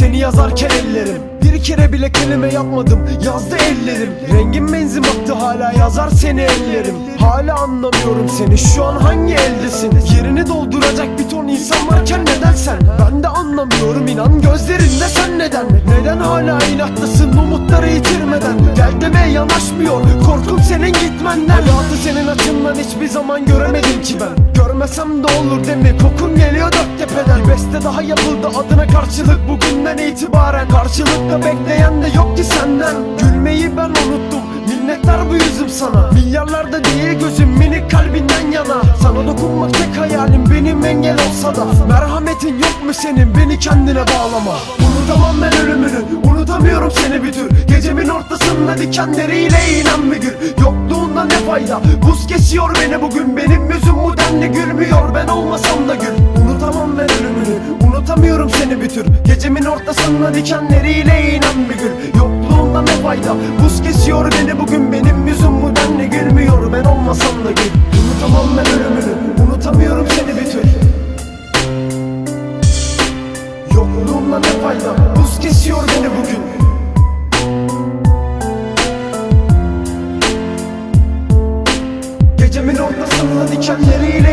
seni yazarken ellerim. Bir kere bile kelime yapmadım yazdı ellerim. Rengin benzin baktı hala yazar seni ellerim. Hala anlamıyorum seni şu an hangi eldesin? Yerini dolduracak bir ton insan varken neden sen? Ben de anlamıyorum inan gözlerinde sen neden? Neden hala inattasın umutları yitirmeden? Gel deme yanaşmıyor korkum senin gitmenden. Hayatı senin açından hiçbir zaman göremedim ki ben. Görmesem de olur değil mi? Kokun geliyor dört tepeden yapıldı. Adına karşılık bugünden itibaren Karşılıkta bekleyen de yok ki senden. Gülmeyi ben unuttum. Minnettar bu yüzüm sana. Milyarlarda değil gözüm minik kalbinden yana. Sana dokunmak tek hayalim benim engel olsa da. Merhametin yok mu senin? Beni kendine bağlama. Unutamam ben ölümünü. Unutamıyorum seni bir tür. Gecemin ortasında dikenleriyle inen bir gül Yokluğunda ne fayda? Buz kesiyor beni bugün. Benim yüzüm bu denli gülmüyor. Ben olmasam da gül unutamıyorum seni bir tür. Gecemin ortasında dikenleriyle inen bir gül. Yokluğunda ne fayda? Buz kesiyor beni bugün Benim yüzüm bu denli gülmüyor? Ben olmasam da gül. Unutamam ben ölümünü. Unutamıyorum seni bir tür. Yokluğumla ne fayda? Buz kesiyor beni bugün. Gecemin ortasında dikenleri